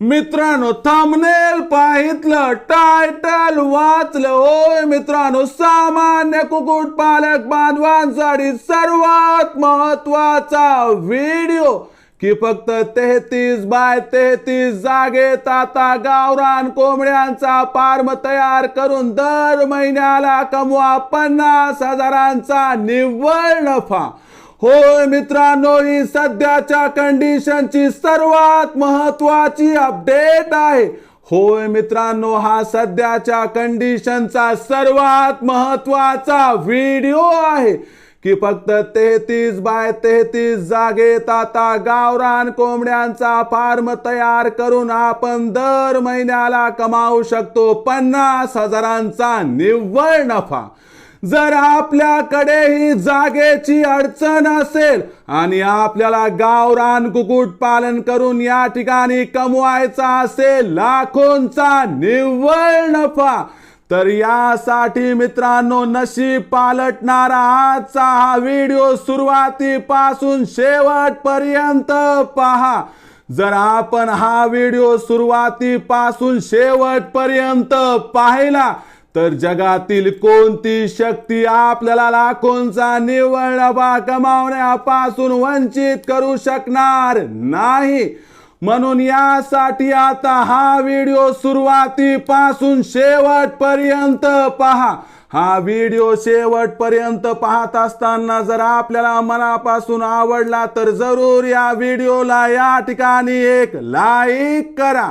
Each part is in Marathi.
मित्रांनो थांबनेल पाहितलं टायटल वाचलं. होय मित्रांनो सामान्य कुकुट पालक बांधवांसाठी सर्वात महत्त्वाचा व्हिडिओ की फक्त तेहतीस बाय तेहतीस जागेत आता गावरान कोंबड्यांचा फार्म तयार करून दर महिन्याला कमवा पन्नास हजारांचा निव्वळ नफा. होय मित्रांनो ही सध्याच्या कंडिशनची सर्वात महत्वाची अपडेट आहे. होय मित्रांनो हा सध्याच्या कंडिशनचा सर्वात महत्त्वाचा व्हिडिओ आहे. की फक्त तेहतीस बाय तेहतीस जागेत आता गावरान कोंबड्यांचा फार्म तयार करून आपण दर महिन्याला कमावू शकतो पन्नास हजारांचा निव्वळ नफा. जर आपल्याकडे ही जागेची अडचण असेल आणि आपल्याला गावरान कुकुट पालन करून या ठिकाणी कमवायचा असेल लाखोंचा निव्वळ नफा तर यासाठी मित्रांनो नशीब पालटणारा आजचा हा व्हिडिओ सुरुवातीपासून शेवटपर्यंत पहा. जर आपण हा व्हिडिओ सुरुवातीपासून शेवटपर्यंत पाहिला तर जगातील कोणती शक्ती आपल्याला लाखोंचा निव्वळ नफा कमावण्यापासून वंचित करू शकणार नाही? म्हणून यासाठी आता हा व्हिडिओ सुरुवातीपासून शेवटपर्यंत पहा. हा व्हिडिओ शेवटपर्यंत पाहत असताना जर आपल्याला मनापासून आवडला तर जरूर या व्हिडिओला या ठिकाणी एक लाईक करा.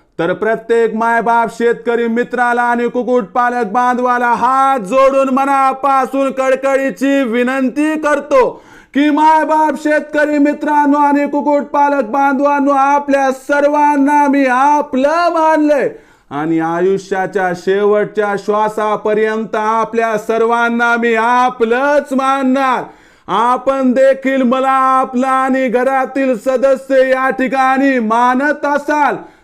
तर प्रत्येक मायबाप शेतकरी मित्राला आणि कुक्कुटपालक बांधवाला हात जोडून मनापासून कडकडीची विनंती करतो की मायबाप शेतकरी मित्रांनो आणि कुक्कुटपालक बांधवांनो आपल्या सर्वांना मी आपलं मानलंय. आणि आयुष्याच्या शेवटच्या श्वासापर्यंत आपल्या सर्वांना मी आपलंच मानणार. आपण देखील मला आपला आणि घरातील सदस्य या ठिकाणी मानत असाल.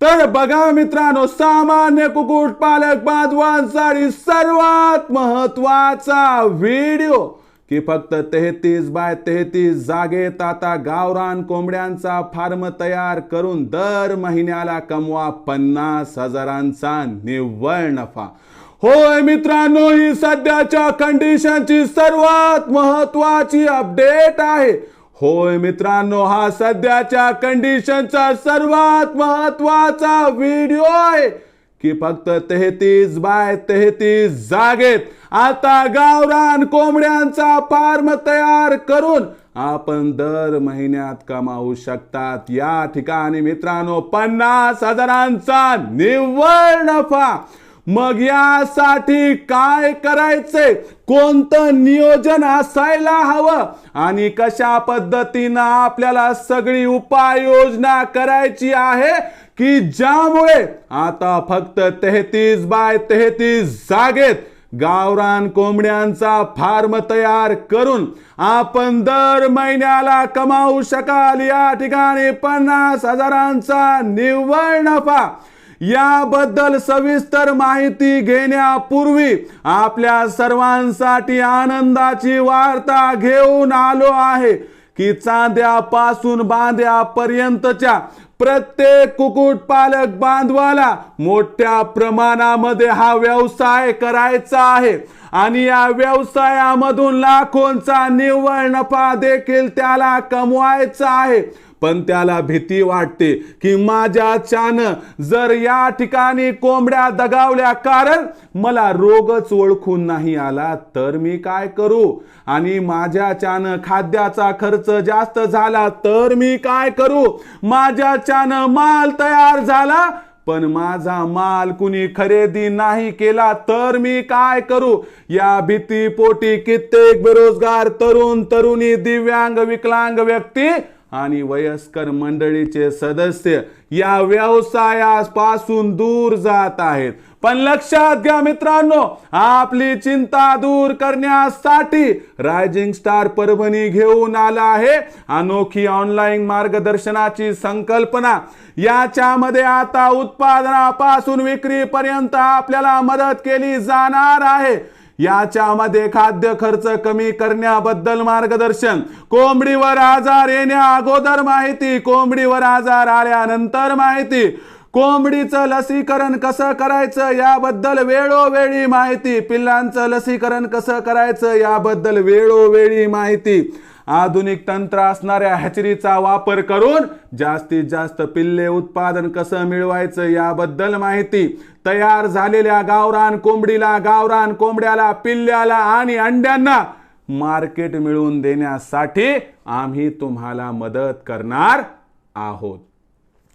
तर बघा मित्रांनो सामान्य कुकुट पालक बांधवांसाठी सर्वात महत्त्वाचा व्हिडिओ की फक्त तेहतीस बाय तेहतीस जागेत आता गावरान कोंबड्यांचा फार्म तयार करून दर महिन्याला कमवा पन्नास हजारांचा निव्वळ नफा. होय मित्रांनो ही सध्याच्या कंडिशनची सर्वात महत्वाची अपडेट आहे. होय मित्रांनो हा सध्याच्या कंडिशनचा सर्वात महत्त्वाचा व्हिडिओ आहे की फक्त तेहतीस बाय तेहतीस जागेत आता गावरान कोंबड्यांचा फार्म तयार करून आपण दर महिन्यात कमावू शकतात. या ठिकाणी मित्रांनो पन्नास हजारांचा निव्वळ नफा मग यासाठी काय करायचंय कोणतं नियोजन असायला हवं? आणि कशा पद्धतीनं आपल्याला सगळी उपाययोजना करायची आहे? की ज्यामुळे आता फक्त तेहतीस बाय तेहतीस जागेत गावरान कोंबड्यांचा फार्म तयार करून आपण दर महिन्याला कमावू शकाल. या ठिकाणी पन्नास हजारांचा निव्वळ नफा याबद्दल सविस्तर माहिती घेण्यापूर्वी आपल्या सर्वांसाठी आनंदाची वार्ता घेऊन आलो आहे की चांद्यापासून बांध्यापर्यंतच्या प्रत्येक कुक्कुटपालक बांधवाला मोठ्या प्रमाणामध्ये हा व्यवसाय करायचा आहे. आणि या व्यवसायामधून लाखोंचा निव्वळ नफा देखील त्याला कमवायचा आहे. पण त्याला भीती वाटते की माझ्याच्यान जर या ठिकाणी कोंबड्या दगावल्या कारण मला रोगच ओळखून नाही आला तर मी काय करू? आणि माझ्याच्यान खाद्याचा खर्च जास्त झाला तर मी काय करू? माझ्याच्यान माल तयार झाला पण माझा माल कुणी खरेदी नाही केला तर मी काय करू? या भीतीपोटी कित्येक बेरोजगार तरुण तरुणी दिव्यांग विकलांग व्यक्ती आणि वयस्कर मंडळीचे सदस्य या व्यवसायापासून दूर जात आहेत. पण लक्षात घ्या मित्रांनो आपली चिंता दूर करण्यासाठी रायझिंग स्टार परभणी घेऊन आला आहे. अनोखी ऑनलाईन मार्गदर्शनाची संकल्पना. याच्यामध्ये आता उत्पादनापासून विक्रीपर्यंत आपल्याला मदत केली जाणार आहे. याच्यामध्ये खाद्य खर्च कमी करण्याबद्दल मार्गदर्शन. कोंबडीवर आजार येण्या अगोदर माहिती कोंबडीवर आजार आल्यानंतर माहिती. कोंबडीचं लसीकरण कसं करायचं याबद्दल वेळोवेळी माहिती. पिल्लांचं लसीकरण कसं करायचं याबद्दल वेळोवेळी माहिती. आधुनिक तंत्र असणाऱ्या हॅचरीचा वापर करून जास्तीत जास्त पिल्ले उत्पादन कसं मिळवायचं याबद्दल माहिती तयार झालेल्या गावरान कोंबडीला गावरान कोंबड्याला पिल्ल्याला आणि अंड्यांना मार्केट मिळवून देण्यासाठी आम्ही तुम्हाला मदत करणार आहोत.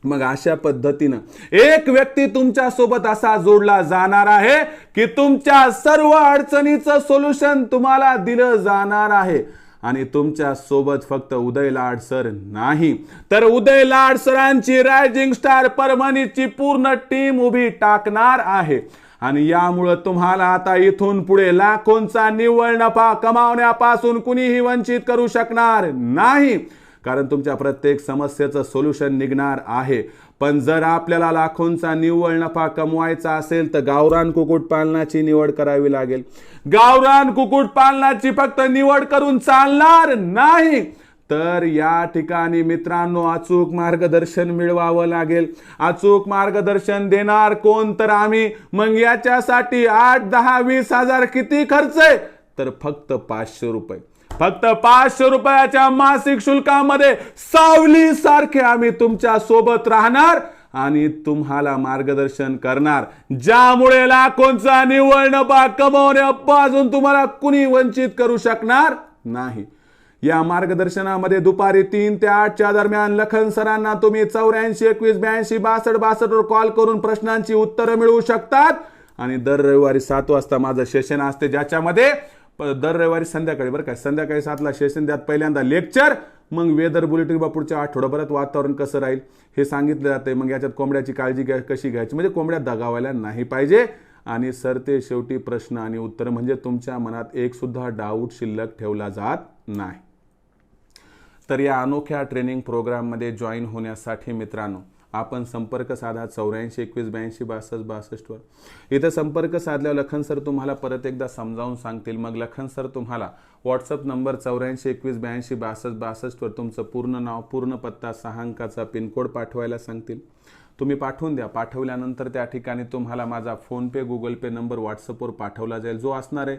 मग अशा पद्धतीनं एक व्यक्ती तुमच्यासोबत असा जोडला जाणार आहे की तुमच्या सर्व अडचणीचं सोल्युशन तुम्हाला दिलं जाणार आहे. आणि तुमच्यासोबत फक्त उदय लाड सर नाही. तर उदय लाड सरांची रायझिंग स्टार परभणीची पूर्ण टीम उभी टाकणार आहे. आणि यामुळं तुम्हाला आता इथून पुढे लाखोंचा निव्वळ नफा कमावण्यापासून कुणीही वंचित करू शकणार नाही. कारण तुमच्या प्रत्येक समस्येचं सोल्युशन निघणार आहे. पण जर आपल्याला लाखोंचा निव्वळ नफा कमवायचा असेल तर गावरान कुक्कुटपालनाची निवड करावी लागेल. गावरान कुक्कुटपालनाची फक्त निवड करून चालणार नाही. तर या ठिकाणी मित्रांनो अचूक मार्गदर्शन मिळवावं लागेल. अचूक मार्गदर्शन देणार कोण तर आम्ही? मग याच्यासाठी आठ दहा वीस हजार किती खर्च आहे? तर फक्त पाचशे रुपये. फक्त पाचशे रुपयाच्या मासिक शुल्कामध्ये सावली सारखे आम्ही तुमच्यासोबत राहणार आणि तुम्हाला मार्गदर्शन करणार. ज्यामुळे लाखोंचा निव्वळ नफा कमवण्यापासून तुम्हाला कुणी वंचित करू शकणार नाही. या मार्गदर्शनामध्ये दुपारी तीन ते आठच्या दरम्यान लखन सरांना तुम्ही चौऱ्याऐंशी एकवीस ब्याऐंशी बासष्ट बासष्ट वर कॉल करून प्रश्नांची उत्तरं मिळवू शकतात. आणि दर रविवारी सात वाजता माझं सेशन असते ज्याच्यामध्ये दर रविवारी संध्याकाळी बरं काय संध्याकाळी सातला सेशन द्यात पहिल्यांदा लेक्चर मग वेदर बुलेटिन बा पुढच्या आठवड्याभरात वातावरण कसं राहील हे सांगितलं जाते मग याच्यात कोंबड्याची काळजी घ्या कशी घ्यायची? म्हणजे कोंबड्या दगावायला नाही पाहिजे. आणि सर ते शेवटी प्रश्न आणि उत्तर म्हणजे तुमच्या मनात एक सुद्धा डाऊट शिल्लक ठेवला जात नाही. तर या अनोख्या ट्रेनिंग प्रोग्राममध्ये जॉईन होण्यासाठी मित्रांनो आपण संपर्क साधा चौऱ्याऐंशी एकवीस ब्याऐंशी बासष्ट बासष्टवर. इथं संपर्क साधल्यावर लखन सर तुम्हाला परत एकदा समजावून सांगतील. मग लखन सर तुम्हाला व्हॉट्सअप नंबर चौऱ्याऐंशी एकवीस ब्याऐंशी बासष्ट बासष्टवर तुमचं पूर्ण नाव पूर्ण पत्ता सहा अंकाचा पिनकोड पाठवायला सांगतील. तुम्ही पाठवून द्या. पाठवल्यानंतर त्या ठिकाणी तुम्हाला माझा फोनपे गुगल पे नंबर व्हॉट्सअपवर पाठवला जाईल. जो असणार आहे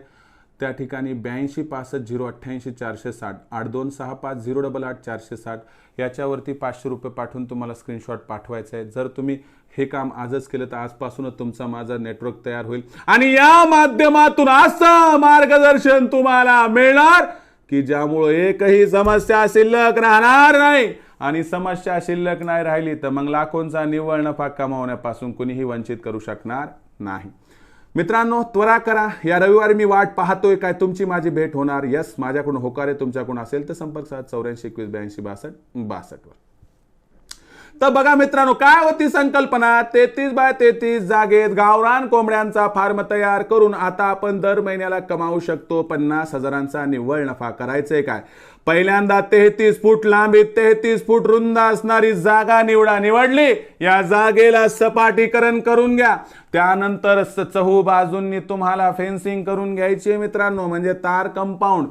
त्या ठिकाणी ब्याऐंशी पासष्ट झिरो अठ्ठ्याऐंशी चारशे साठ आठ दोन सहा पाच झिरो डबल आठ चारशे साठ याच्यावरती पाचशे रुपये पाठवून तुम्हाला स्क्रीनशॉट पाठवायचा आहे जर तुम्ही हे काम आजच केलं तर आजपासूनच तुमचा माझा नेटवर्क तयार होईल. आणि या माध्यमातून असं मार्गदर्शन तुम्हाला मिळणार की ज्यामुळे एकही समस्या शिल्लक राहणार नाही. आणि समस्या शिल्लक नाही राहिली तर मग लाखोंचा निव्वळ नफा कमावण्यापासून कुणीही वंचित करू शकणार नाही. मित्रांनो त्वरा करा. या रविवारी मी वाट पाहतोय काय तुमची माझी भेट होणार. यस माझ्याकडून होकार आहे तुमच्याकडून असेल तर संपर्क साध. चौऱ्याऐंशी एकवीस ब्याऐंशी बासष्ट बासष्टवर. तर बघा मित्रांनो काय होती संकल्पना? तेहतीस बाय तेहतीस जागेत गावरान कोंबड्यांचा फार्म तयार करून आता आपण दर महिन्याला कमावू शकतो. पन्नास हजारांचा निव्वळ नफा करायचंय काय? पहिल्यांदा तेहतीस फूट लांबी तेहतीस फूट रुंद असणारी जागा निवडा. निवडली? या जागेला सपाटीकरण करून घ्या. त्यानंतर चहू बाजूंनी तुम्हाला फेन्सिंग करून घ्यायची मित्रांनो म्हणजे तार कंपाऊंड.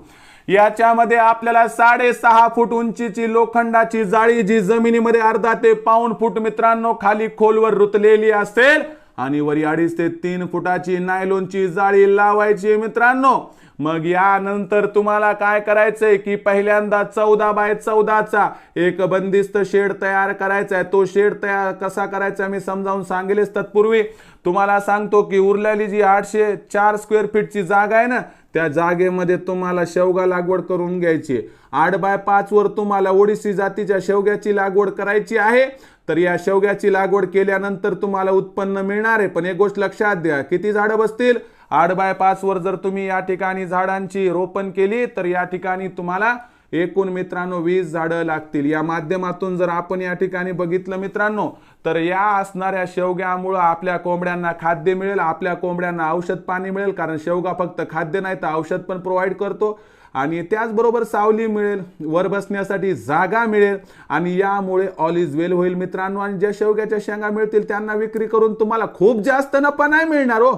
याच्यामध्ये आपल्याला साडेसहा फूट उंचीची लोखंडाची जाळी जी जमिनीमध्ये अर्धा ते पाऊन फूट मित्रांनो खाली खोलवर रुतलेली असेल आणि वरी अडीच ते तीन फुटाची नायलोनची जाळी लावायची मित्रांनो. मग यानंतर तुम्हाला काय करायचंय की पहिल्यांदा चौदा बाय चौदाचा एक बंदिस्त शेड तयार करायचा आहे तो शेड तयार कसा करायचा मी समजावून सांगेलच तत्पूर्वी. तुम्हाला सांगतो की उरलेली जी आठशे चार स्क्वेअर फीटची जागा आहे ना त्या जागेमध्ये तुम्हाला शेवगा लागवड करून घ्यायची. आठ बाय पाचवर तुम्हाला ओडिसी जातीच्या शेवग्याची लागवड करायची आहे. तर या शेवग्याची लागवड केल्यानंतर तुम्हाला उत्पन्न मिळणार आहे. पण एक गोष्ट लक्षात द्या किती झाडं बसतील? आठ बाय पाचवर जर तुम्ही या ठिकाणी झाडांची रोपण केली तर या ठिकाणी तुम्हाला एकूण मित्रांनो वीस झाडं लागतील. या माध्यमातून जर आपण या ठिकाणी बघितलं मित्रांनो तर या असणाऱ्या शेवग्यामुळं आपल्या कोंबड्यांना खाद्य मिळेल आपल्या कोंबड्यांना औषध पाणी मिळेल कारण शेवगा फक्त खाद्य नाही तर औषध पण प्रोव्हाइड करतो. आणि त्याचबरोबर सावली मिळेल वर बसण्यासाठी जागा मिळेल आणि यामुळे ऑल इज वेल होईल मित्रांनो. आणि ज्या शेवग्याच्या शेंगा मिळतील त्यांना विक्री करून तुम्हाला खूप जास्त नफा नाही मिळणार हो.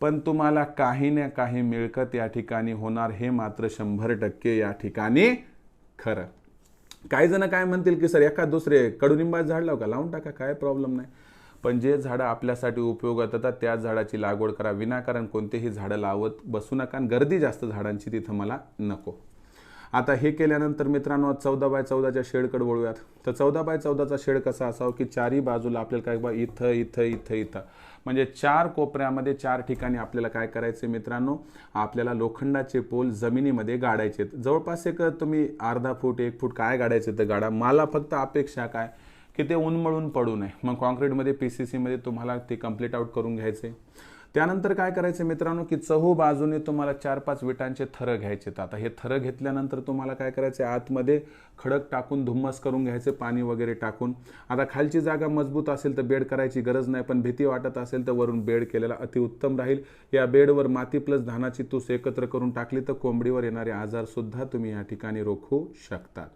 पण तुम्हाला काही ना काही मिळकत या ठिकाणी होणार हे मात्र शंभर टक्के या ठिकाणी खरं. काही जण काय म्हणतील की सर एका दुसरे कडुनिंबाचं झाड लाव का? लावून टाका काय प्रॉब्लेम नाही. पण जे झाडं आपल्यासाठी उपयोगात येतात त्या झाडाची लागवड करा. विनाकारण कोणतेही झाडं लावत बसू नका आणि गर्दी जास्त झाडांची तिथं मला नको. आता हे केल्यानंतर मित्रांनो चौदा बाय चौदाच्या शेडकडे वळूयात. तर चौदा बाय चौदाचा शेड कसा असावा की चारही बाजूला आपल्याला काय बा इथं इथं इथं इथं. म्हणजे चार कोपऱ्यामध्ये चार ठिकाणी आपल्याला काय करायचे मित्रांनो? आपल्याला लोखंडाचे पोल जमिनीमध्ये गाडायचे जवळपास एक तुम्ही अर्धा फूट एक फूट काय गाडायचे तर गाडा. मला फक्त अपेक्षा काय? की ते उन्मळून पडू नये. मग कॉन्क्रीटमध्ये पी सी सीमध्ये तुम्हाला ते कंप्लीट आउट करून घ्यायचे त्यानंतर काय करायचं मित्रांनो की चहू बाजूने तुम्हाला चार पाच विटांचे थरं घ्यायचे आता हे थरं घेतल्यानंतर तुम्हाला काय करायचे आतमध्ये खडक टाकून धुम्मस करून घ्यायचे पाणी वगैरे टाकून. आता खालची जागा मजबूत असेल तर बेड करायची गरज नाही पण भीती वाटत असेल तर वरून बेड केलेला अतिउत्तम राहील. या बेडवर माती प्लस धानाची तूस एकत्र करून टाकली तर कोंबडीवर येणारे आजारसुद्धा तुम्ही या ठिकाणी रोखू शकतात.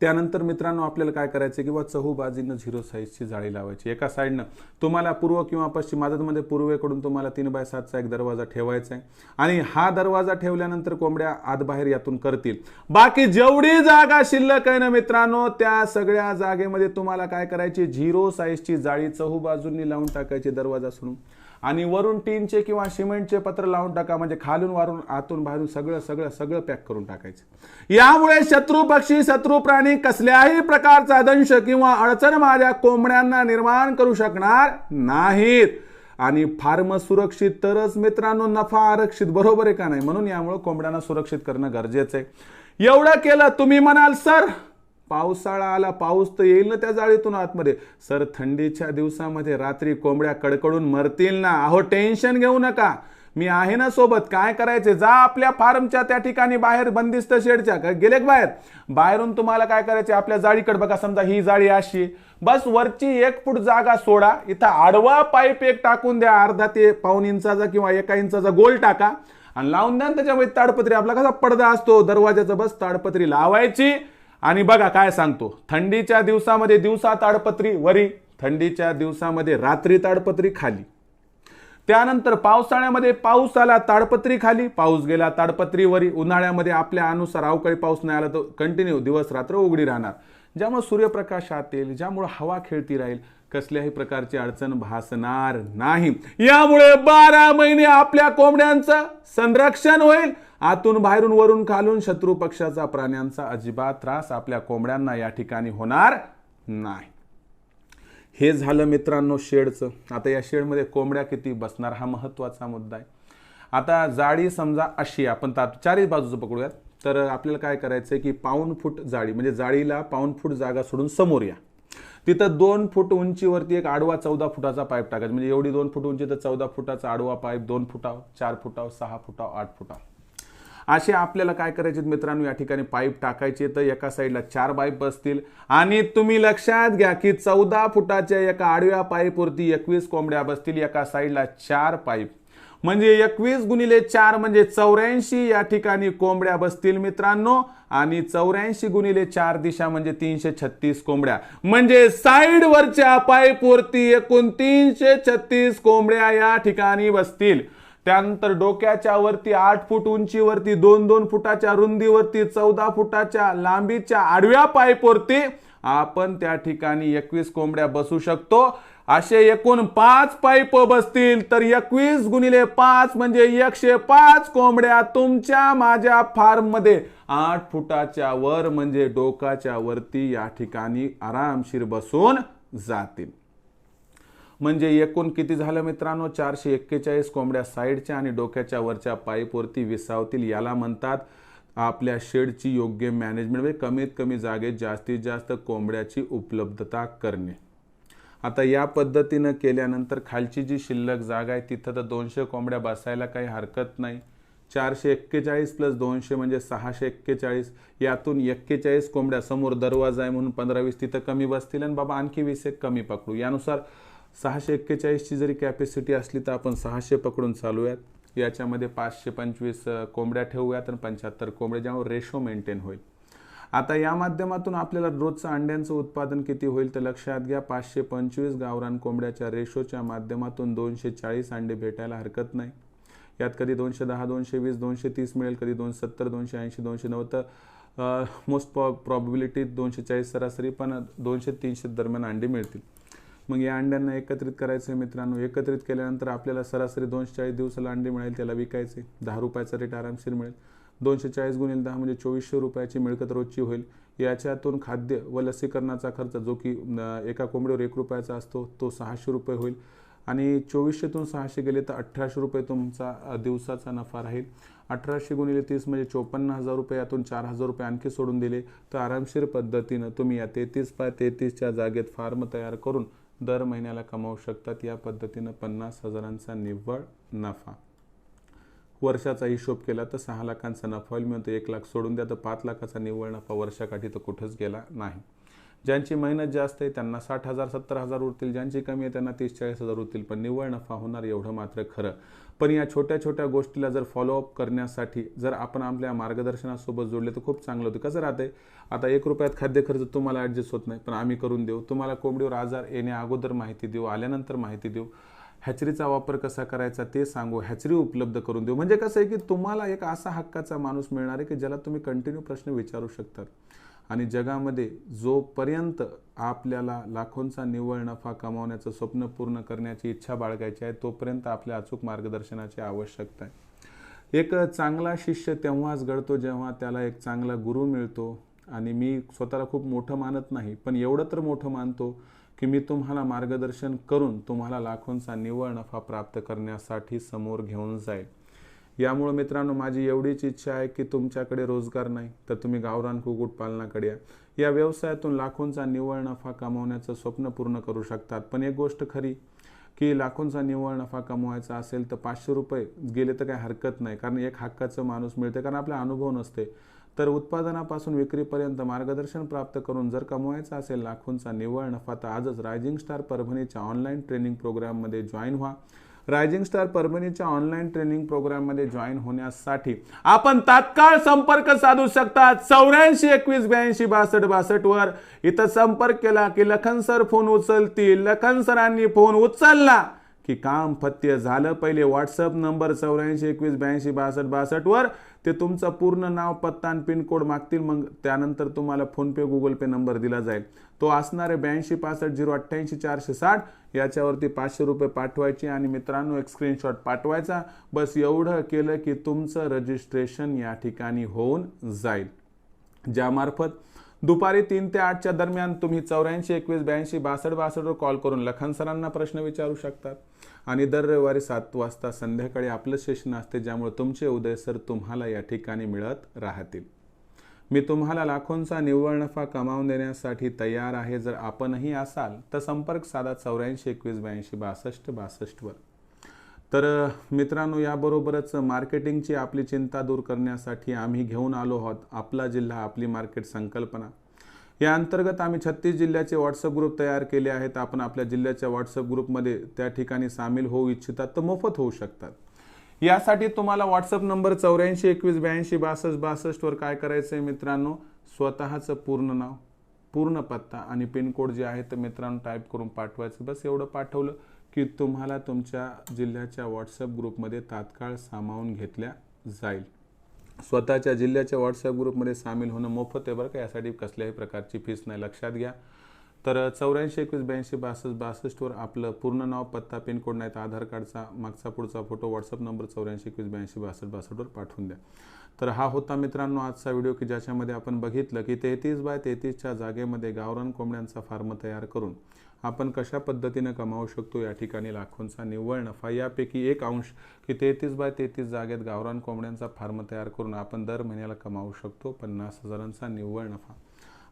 त्यानंतर मित्रांनो आपल्याला काय करायचं किंवा चहूबाजीनं झिरो साईजची जाळी लावायची. एका साईडनं तुम्हाला पूर्व किंवा पश्चिम आजतमध्ये पूर्वेकडून तुम्हाला तीन बाय सातचा एक दरवाजा ठेवायचा आहे आणि हा दरवाजा ठेवल्यानंतर कोंबड्या आत बाहेर यातून करतील. बाकी जेवढी जागा शिल्लक आहे ना मित्रांनो त्या सगळ्या जागेमध्ये तुम्हाला काय करायची? झिरो साईजची जाळी चहू बाजूंनी लावून टाकायची दरवाजा सोडून. आणि वरून टीनचे किंवा सिमेंटचे पत्र लावून टाका म्हणजे खालून वारून आतून बाहेरून सगळं सगळं सगळं पॅक करून टाकायचं. यामुळे शत्रू पक्षी शत्रू प्राणी कसल्याही प्रकारचा दंश किंवा अडचण माझ्या कोंबड्यांना निर्माण करू शकणार नाहीत. आणि फार्म सुरक्षित तरच मित्रांनो नफा आरक्षित बरोबर आहे का नाही? म्हणून यामुळे कोंबड्यांना सुरक्षित करणं गरजेचं आहे. एवढं केलं तुम्ही म्हणाल सर पावसाळा आला पाऊस तर येईल ना त्या जाळीतून आतमध्ये. सर थंडीच्या दिवसामध्ये रात्री कोंबड्या कडकडून मरतील ना. अहो टेन्शन घेऊ नका. मी आहे ना सोबत. काय करायचे? जा आपल्या फार्मच्या त्या ठिकाणी बाहेर बंदिस्त शेडच्या. गेले बाहेर? बाहेरून तुम्हाला काय करायचे? आपल्या जाळीकडे बघा समजा ही जाळी अशी. बस वरची एक फूट जागा सोडा. इथं आडवा पाईप एक टाकून द्या. अर्धा ते पाऊन इंचाचा किंवा एका इंचाचा गोल टाका. आणि लावून द्या ना त्याच्यामध्ये ताडपत्री. आपला कसा पडदा असतो? दरवाजाचा बस ताडपत्री लावायची. आणि बघा काय सांगतो. थंडीच्या दिवसामध्ये दिवसा ताडपत्री वरी थंडीच्या दिवसामध्ये रात्री ताडपत्री खाली. त्यानंतर पावसाळ्यामध्ये पाऊस आला ताडपत्री खाली. पाऊस गेला ताडपत्री वरी. उन्हाळ्यामध्ये आपल्या अनुसार अवकाळी पाऊस नाही आला तर कंटिन्यू दिवस रात्र उघडी राहणार. ज्यामुळे सूर्यप्रकाश आत येईल ज्यामुळे हवा खेळती राहील कसल्याही प्रकारची अडचण भासणार नाही. यामुळे बारा महिने आपल्या कोंबड्यांचं संरक्षण होईल. आतून बाहेरून वरून खालून शत्रू पक्षाचा प्राण्यांचा अजिबात त्रास आपल्या कोंबड्यांना या ठिकाणी होणार नाही. हे झालं मित्रांनो शेडचं. आता या शेडमध्ये कोंबड्या किती बसणार हा महत्त्वाचा मुद्दा आहे. आता जाळी समजा अशी आपण ता चारही बाजूचं पकडूयात. तर आपल्याला काय करायचं आहे की पाऊन फूट जाळी म्हणजे जाळीला पाऊन फूट जागा सोडून समोर या. तिथं दोन फूट उंचीवरती एक आडवा चौदा फुटाचा पाईप टाकायचा. म्हणजे एवढी दोन फूट उंची तर चौदा फुटाचा आडवा पाईप दोन फुटाव चार फुटाव सहा फुटाव आठ फुटाव. असे आपल्याला काय करायचे मित्रांनो? या ठिकाणी पाईप टाकायचे तर एका साईडला चार पाईप बसतील. आणि तुम्ही लक्षात घ्या की चौदा फुटाच्या एका आडव्या पाईपवरती एकवीस कोंबड्या बसतील. एका साईडला चार पाईप. म्हणजे एकवीस गुणिले चार म्हणजे चौऱ्याऐंशी. या ठिकाणी कोंबड्या बसतील मित्रांनो. आणि चौऱ्याऐंशी गुणिले चार दिशा म्हणजे तीनशे छत्तीस कोंबड्या. म्हणजे साईडवरच्या पाईपवरती एकूण तीनशे छत्तीस कोंबड्या या ठिकाणी बसतील. त्यानंतर डोक्याच्या वरती आठ फूट उंचीवरती दोन दोन फुटाच्या रुंदीवरती चौदा फुटाच्या लांबीच्या आडव्या पाईपवरती आपण त्या ठिकाणी एकवीस कोंबड्या बसू शकतो. असे एकूण पाच पाईप बसतील तर एकवीस गुणिले पाच म्हणजे एकशे पाच कोंबड्या तुमच्या माझ्या फार्ममध्ये आठ फुटाच्या वर म्हणजे डोकाच्या वरती या ठिकाणी आरामशीर बसून जातील. म्हणजे एकूण किती झालं मित्रांनो? चारशे एक्केचाळीस कोंबड्या साईडच्या आणि डोक्याच्या वरच्या पाईपवरती विसावतील. याला म्हणतात आपल्या शेडची योग्य मॅनेजमेंट म्हणजे कमीत कमी जागेत जास्तीत जास्त कोंबड्याची उपलब्धता करणे. आता या पद्धतीनं केल्यानंतर खालची जी शिल्लक जागा आहे तिथं तर दोनशे कोंबड्या बसायला काही हरकत नाही. चारशे एक्केचाळीस प्लस दोनशे म्हणजे सहाशे एक्केचाळीस. यातून एक्केचाळीस कोंबड्या समोर दरवाजा आहे म्हणून पंधरा वीस तिथं कमी बसतील आणि बाबा आणखी वीस एक कमी पकडू. यानुसार सहाशे एक्केचाळीसची जरी कॅपॅसिटी असली तर आपण सहाशे पकडून चालूयात. याच्यामध्ये पाचशे पंचवीस कोंबड्या ठेवूयात आणि पंच्याहत्तर कोंबड्या ज्यामुळे रेशो मेंटेन होईल. आता या माध्यमातून आपल्याला रोजचं अंड्यांचं उत्पादन किती होईल तर लक्षात घ्या. पाचशे पंचवीस गावरान कोंबड्याच्या रेशोच्या माध्यमातून दोनशे चाळीस अंडे भेटायला हरकत नाही. यात कधी दोनशे दहा दोनशे वीस दोनशे तीस मिळेल कधी दोनशे सत्तर दोनशे ऐंशी दोनशे नव्वद. मोस्ट प्रॉबिलिटी दोनशे चाळीस सरासरी पण दोनशे तीनशे दरम्यान अंडे मिळतील. मग या अंड्यांना एकत्रित करायचं आहे मित्रांनो. एकत्रित केल्यानंतर आपल्याला सरासरी दोनशे चाळीस दिवसाला अंडे मिळेल त्याला विकायचे. दहा रुपयाचा रेट आरामशीर मिळेल. दोनशे चाळीस गुणिले दहा म्हणजे चोवीसशे रुपयाची मिळकत रोजची होईल. याच्यातून खाद्य व लसीकरणाचा खर्च जो की एका कोंबडीवर एक रुपयाचा असतो तो सहाशे रुपये होईल. आणि चोवीसशेतून सहाशे गेले तर अठराशे रुपये तुमचा दिवसाचा नफा राहील. अठराशे गुणिले तीस म्हणजे चोपन्न हजार रुपये यातून चार हजार रुपये आणखी सोडून दिले. तर आरामशीर पद्धतीनं तुम्ही या तेहतीस बाय तेहतीसच्या जागेत फार्म तयार करून दर महिन्याला कमावू शकतात. या पद्धतीनं पन्नास हजारांचा निव्वळ नफा. वर्षाचा हिशोब केला तर सहा लाखांचा नफा होईल. मिळतो एक लाख सोडून द्या तर पाच लाखाचा निव्वळ नफा वर्षाकाठी तर कुठंच गेला नाही. ज्यांची मेहनत जास्त आहे त्यांना साठ हजार सत्तर हजार उरतील. ज्यांची कमी आहे त्यांना तीस चाळीस हजार उरतील. पण निव्वळ नफा होणार एवढं मात्र खरं. पण या छोट्या छोट्या गोष्टीला जर फॉलोअप करण्यासाठी जर आपण आपल्या मार्गदर्शनासोबत जोडले तर खूप चांगलं होतं. कसं राहते आता एक रुपयात खाद्य खर्च तुम्हाला ॲडजस्ट होत नाही पण आम्ही करून देऊ. तुम्हाला कोंबडीवर आजार येण्या अगोदर माहिती देऊ आल्यानंतर माहिती देऊ. हॅचरीचा वापर कसा करायचा ते सांगू हॅचरी उपलब्ध करून देऊ. म्हणजे कसं आहे की तुम्हाला एक असा हक्काचा माणूस मिळणार आहे की ज्याला तुम्ही कंटिन्यू प्रश्न विचारू शकतात. आणि जगामध्ये जोपर्यंत आपल्याला लाखोंचा निव्वळ नफा कमावण्याचं स्वप्न पूर्ण करण्याची इच्छा बाळगायची आहे तोपर्यंत आपल्या अचूक मार्गदर्शनाची आवश्यकता आहे. एक चांगला शिष्य तेव्हाच घडतो जेव्हा त्याला एक चांगला गुरु मिळतो. आणि मी स्वतःला खूप मोठं मानत नाही पण एवढं तर मोठं मानतो की मी तुम्हाला मार्गदर्शन करून तुम्हाला लाखोंचा निव्वळ नफा प्राप्त करण्यासाठी समोर घेऊन जाईल. यामुळे मित्रांनो माझी एवढीच इच्छा आहे की तुमच्याकडे रोजगार नाही तर तुम्ही गावरान कुक्कुटपालनाकडे या. या व्यवसायातून लाखोंचा निव्वळ नफा कमावण्याचं स्वप्न पूर्ण करू शकतात. पण एक गोष्ट खरी की लाखोंचा निव्वळ नफा कमवायचा असेल तर पाचशे रुपये गेले तर काही हरकत नाही कारण एक हक्काचं माणूस मिळते कारण आपला अनुभव नसते. तर उत्पादनापासून विक्रीपर्यंत मार्गदर्शन प्राप्त करून जर कमवायचा असेल लाखोंचा निव्वळ नफा तर आजच रायझिंग स्टार परभणीच्या ऑनलाईन ट्रेनिंग प्रोग्राममध्ये जॉईन व्हा. रायझिंग स्टार परभणीच्या ऑनलाईन ट्रेनिंग प्रोग्राममध्ये जॉईन होण्यासाठी आपण तात्काळ संपर्क साधू शकता. चौऱ्याऐंशी एकवीस ब्याऐंशी बासष्ट बासष्ट वर इथं संपर्क केला की लखन सर फोन उचलतील. लखन सरांनी फोन उचलला. की काम फत्य झालं. पहिले व्हॉट्सअप नंबर चौऱ्याऐंशी एकवीस ब्याऐंशी बासष्ट बासष्टवर ते तुमचं पूर्ण नाव पत्ता आणि पिनकोड मागतील. मग त्यानंतर तुम्हाला फोनपे गुगल पे नंबर दिला जाईल. तो असणारे ब्याऐंशी पासष्ट झिरो अठ्ठ्याऐंशी चारशे साठ. याच्यावरती पाचशे रुपये पाठवायचे आणि मित्रांनो एक स्क्रीनशॉट पाठवायचा. बस एवढं केलं की तुमचं रजिस्ट्रेशन या ठिकाणी होऊन जाईल. ज्यामार्फत दुपारी तीन ते आठच्या दरम्यान तुम्ही चौऱ्याऐंशी एकवीस ब्याऐंशी बासष्ट बासष्टवर कॉल करून लखन सरांना प्रश्न विचारू शकतात. आणि दर रविवारी सात वाजता संध्याकाळी आपलं सेशन असते ज्यामुळे तुमचे उदय सर तुम्हाला या ठिकाणी मिळत राहतील. मी तुम्हाला लाखोंचा निव्वळ नफा कमावून देण्यासाठी तयार आहे. जर आपणही असाल तर संपर्क साधा चौऱ्याऐंशी एकवीस ब्याऐंशी बासष्ट बासष्टवर तर मित्रांनो याबरोबरच मार्केटिंगची आपली चिंता दूर करण्यासाठी आम्ही घेऊन आलो आहोत आपला जिल्हा आपली मार्केट संकल्पना. या अंतर्गत आम्ही छत्तीस जिल्ह्याचे व्हॉट्सअप ग्रुप तयार केले आहेत. आपण आपल्या जिल्ह्याच्या व्हॉट्सअप ग्रुपमध्ये त्या ठिकाणी सामील होऊ इच्छितात तर मोफत होऊ शकतात. यासाठी तुम्हाला व्हॉट्सअप नंबर चौऱ्याऐंशी एकवीस ब्याऐंशी बासष्ट बासष्टवर काय करायचं आहे मित्रांनो? स्वतःचं पूर्ण नाव पूर्ण पत्ता आणि पिनकोड जे आहे ते मित्रांनो टाईप करून पाठवायचं. बस एवढं पाठवलं की तुम्हाला तुमच्या जिल्ह्याच्या व्हॉट्सअप ग्रुपमध्ये तात्काळ सामावून घेतल्या जाईल. स्वतःच्या जिल्ह्याच्या व्हॉट्सअप ग्रुपमध्ये सामील होणं मोफत आहे बरं का. यासाठी कसल्याही प्रकारची फीस नाही. लक्षात घ्या. तर चौऱ्याऐंशी एकवीस ब्याऐंशी बासष्ट बासष्टवर आपलं पूर्ण नाव पत्ता पिनकोड नाही तर आधार कार्डचा मागचा पुढचा फोटो व्हॉट्सअप नंबर चौऱ्याऐंशी एकवीस ब्याऐंशी बासष्ट बासष्टवर पाठवून द्या. तर हा होता मित्रांनो आजचा व्हिडिओ की ज्याच्यामध्ये आपण बघितलं की तेहतीस बाय तेहतीसच्या जागेमध्ये गावरान कोंबड्यांचा फार्म तयार करून आपण कशा पद्धतीनं कमावू शकतो या ठिकाणी लाखोंचा निव्वळ नफा? यापैकी एक अंश की तेहतीस बाय तेहतीस जागेत गावरान कोंबड्यांचा फार्म तयार करून आपण दर महिन्याला कमावू शकतो पन्नास हजारांचा निव्वळ नफा.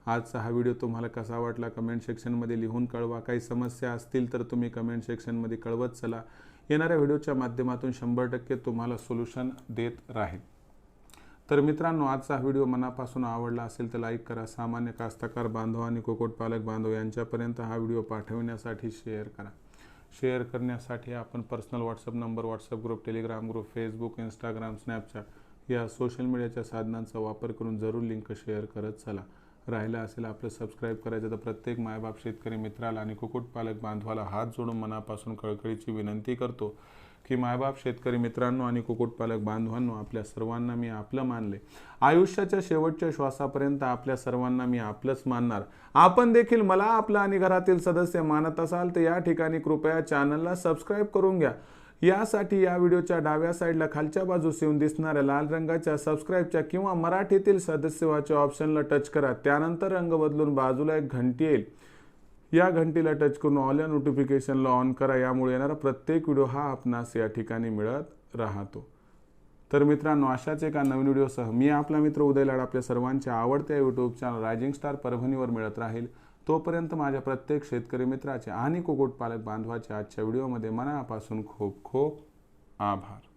आजचा हा व्हिडिओ तुम्हाला कसा वाटला कमेंट सेक्शनमध्ये लिहून कळवा. काही समस्या असतील तर तुम्ही कमेंट सेक्शनमध्ये कळवत चला. येणाऱ्या व्हिडिओच्या माध्यमातून शंभर टक्के तुम्हाला सोल्युशन देत राहील. तर मित्रांनो आजचा व्हिडिओ मनापासून आवडला असेल तर लाईक करा सामान्य कास्तकार बांधव आणि कुक्कुटपालक बांधव यांच्यापर्यंत हा व्हिडिओ पाठविण्यासाठी शेअर करा. शेअर करण्यासाठी आपण personal WhatsApp number WhatsApp group Telegram group Facebook Instagram Snapchat या सोशल मीडियाच्या साधनांचा वापर करून जरूर लिंक शेअर करत चला. राहिला असेल आपलं सबस्क्राईब करायचं तर प्रत्येक मायबाप शेतकरी मित्राला आणि कुक्कुटपालक बांधवाला हात जोडून मनापासून कळकळीची विनंती करतो. की मायबाप शेतकरी मित्रांनो आणि कुक्कुटपालक बांधवांनो आपल्या सर्वांना मी आपलं मानले. आयुष्याच्या शेवटच्या श्वासापर्यंत आपल्या सर्वांना मी आपलंच मानणार. आपण देखील मला आपलं आणि घरातील सदस्य मानत असाल तर या ठिकाणी कृपया चॅनलला सबस्क्राईब करून घ्या. यासाठी या व्हिडिओच्या डाव्या साईडला खालच्या बाजूस येऊन दिसणाऱ्या लाल रंगाच्या सबस्क्राईबच्या किंवा मराठीतील सदस्यवाच्या ऑप्शनला टच करा. त्यानंतर रंग बदलून बाजूला एक घंटी येईल. या घंटीला टच करून ऑल या नोटिफिकेशनला ऑन करा. यामुळे येणारा प्रत्येक व्हिडिओ हा आपणास या ठिकाणी मिळत राहतो. तर मित्रांनो अशाच एका नवीन व्हिडिओसह मी आपला मित्र उदय लाड आपल्या सर्वांच्या आवडत्या यूट्यूब चॅनल रायझिंग स्टार परभणीवर मिळत राहील. तोपर्यंत माझ्या प्रत्येक शेतकरी मित्राचे आणि कुक्कुटपालक बांधवाच्या आजच्या व्हिडिओमध्ये मनापासून खूप खूप आभार.